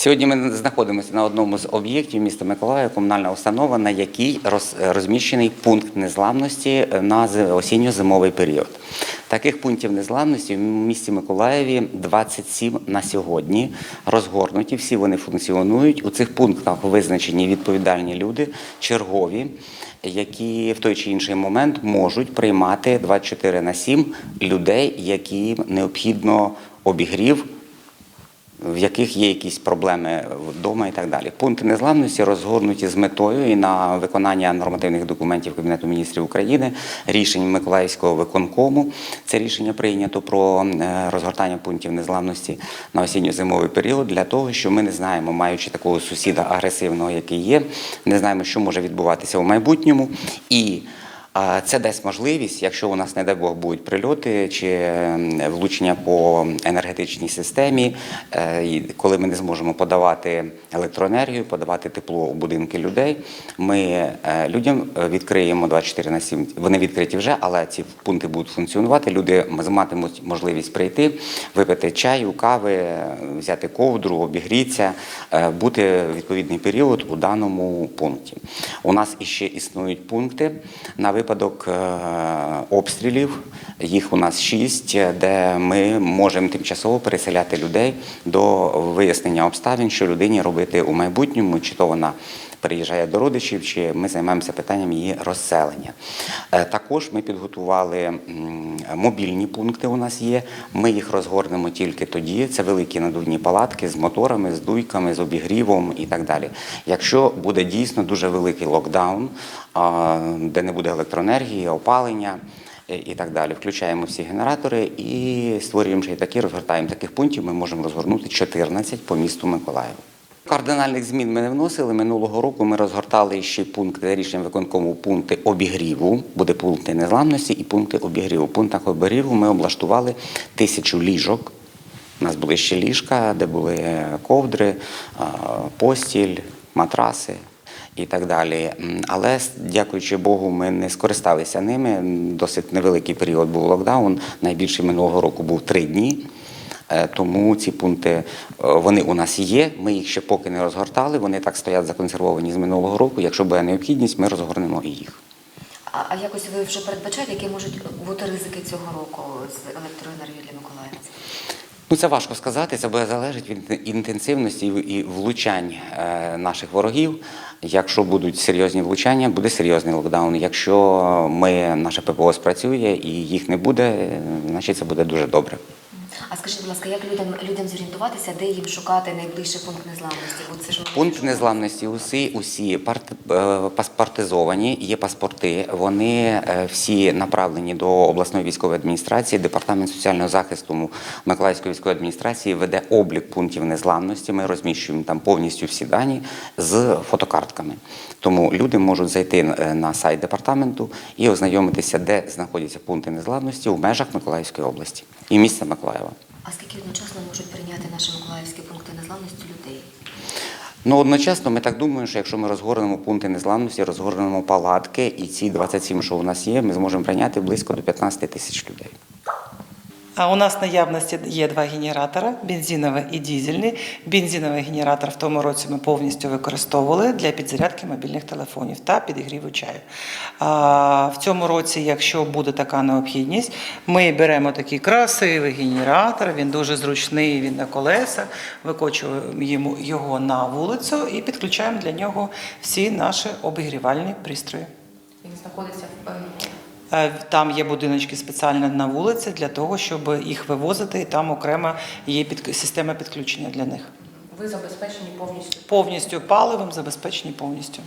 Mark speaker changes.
Speaker 1: Сьогодні ми знаходимося на одному з об'єктів міста Миколаїв, комунальна установа, на якій роз- розміщений пункт незламності на осінньо-зимовий період. Таких пунктів незламності в місті Миколаєві 27 на сьогодні розгорнуті. Всі вони функціонують. У цих пунктах визначені відповідальні люди, чергові, які в той чи інший момент можуть приймати 24 на 7 людей, яким необхідно обігрів в яких є якісь проблеми вдома і так далі. Пункти незламності розгорнуті з метою і на виконання нормативних документів Кабінету міністрів України, рішень Миколаївського виконкому. Це рішення прийнято про е, розгортання пунктів незламності на осінньо-зимовий період для того, що ми не знаємо, маючи такого сусіда агресивного, який є, не знаємо, що може відбуватися в майбутньому. І Це дасть можливість, якщо у нас, не дай Бог, будуть прильоти чи влучення по енергетичній системі, е, коли ми не зможемо подавати електроенергію, подавати тепло у будинки людей, ми е, людям е, відкриємо 24 на 7. Вони відкриті вже, але ці пункти будуть функціонувати. Люди матимуть можливість прийти, випити чаю, кави, взяти ковдру, обігрітися, бути в відповідний період у даному пункті. У нас іще існують пункти на випадок е, обстрілів. Їх у нас шість, де ми можемо тимчасово переселяти людей до вияснення обставин, що людині робити у майбутньому, чи то вона переїжджає до родичів, чи ми займаємося питанням її розселення. Е, Також ми підготували мобільні пункти. У нас є. Ми їх розгорнемо тільки тоді. Це великі надувні палатки з моторами, з дуйками, з обігрівом і так далі. Якщо буде дійсно дуже великий локдаун, де не буде електроенергії, опалення. е, І так далі. Включаємо всі генератори і створюємо ще й такі, розгортаємо таких пунктів. Ми можемо розгорнути 14 по місту Миколаєва. Кардинальних змін ми не вносили. Минулого року ми розгортали ще пункти за рішенням виконкому пункти обігріву. Буде пункти незламності і пункти обігріву. В пунктах обігріву ми облаштували тисячу ліжок. У нас були ще ліжка, де були ковдри, постіль, матраси і так далі. Але дякуючи Богу, ми не скористалися ними. Досить невеликий період був локдаун. Найбільший минулого року був три дні. Е, Тому ці пункти е, вони у нас є. Ми їх ще поки не розгортали. Вони так стоять законсервовані з минулого року. Якщо буде необхідність, ми розгорнемо і їх.
Speaker 2: А, якось ви вже передбачаєте, які можуть бути ризики цього року з електроенергією для миколаївців?
Speaker 1: Ну, це важко сказати. Це буде залежати від інтенсивності і влучань е, наших ворогів. Якщо будуть серйозні влучання, буде серйозний локдаун. Якщо ми наше ППО спрацює і їх не буде, значить це буде дуже добре.
Speaker 2: А скажіть, будь ласка, як людям людям зорієнтуватися, де їм шукати найближчий пункт незламності? Бо це ж
Speaker 1: Пункт незламності усі, усі парт, е, паспортизовані, є паспорти. Вони е, всі направлені до обласної військової адміністрації. Департамент соціального захисту Миколаївської військової адміністрації веде облік пунктів незламності. Ми розміщуємо там повністю всі дані з фотокартками. Тому люди можуть зайти е, на сайт департаменту і ознайомитися, де знаходяться пункти незламності у межах Миколаївської області і міста Миколаєва.
Speaker 2: А скільки одночасно можуть прийняти наші миколаївські пункти незламності людей?
Speaker 1: Ну, одночасно, ми так думаємо, що якщо ми розгорнемо пункти незламності, розгорнемо палатки, і ці 27, що у нас є, ми зможемо прийняти близько до 15 тисяч людей.
Speaker 3: А у нас наявності є два генератори бензиновий і дізельний. Бензиновий генератор в тому році ми повністю використовували для підзарядки мобільних телефонів та підігріву чаю. А в цьому році, якщо буде така необхідність, ми беремо такий красивий генератор. Він дуже зручний, він на колесах. Викочуємо його на вулицю і підключаємо для нього всі наші обігрівальні пристрої.
Speaker 2: Він знаходиться в
Speaker 3: Там є будиночки спеціально на вулиці для того, щоб їх вивозити, і там окрема є під, система підключення для них.
Speaker 2: ви забезпечені повністю.
Speaker 3: Повністю паливом забезпечені повністю.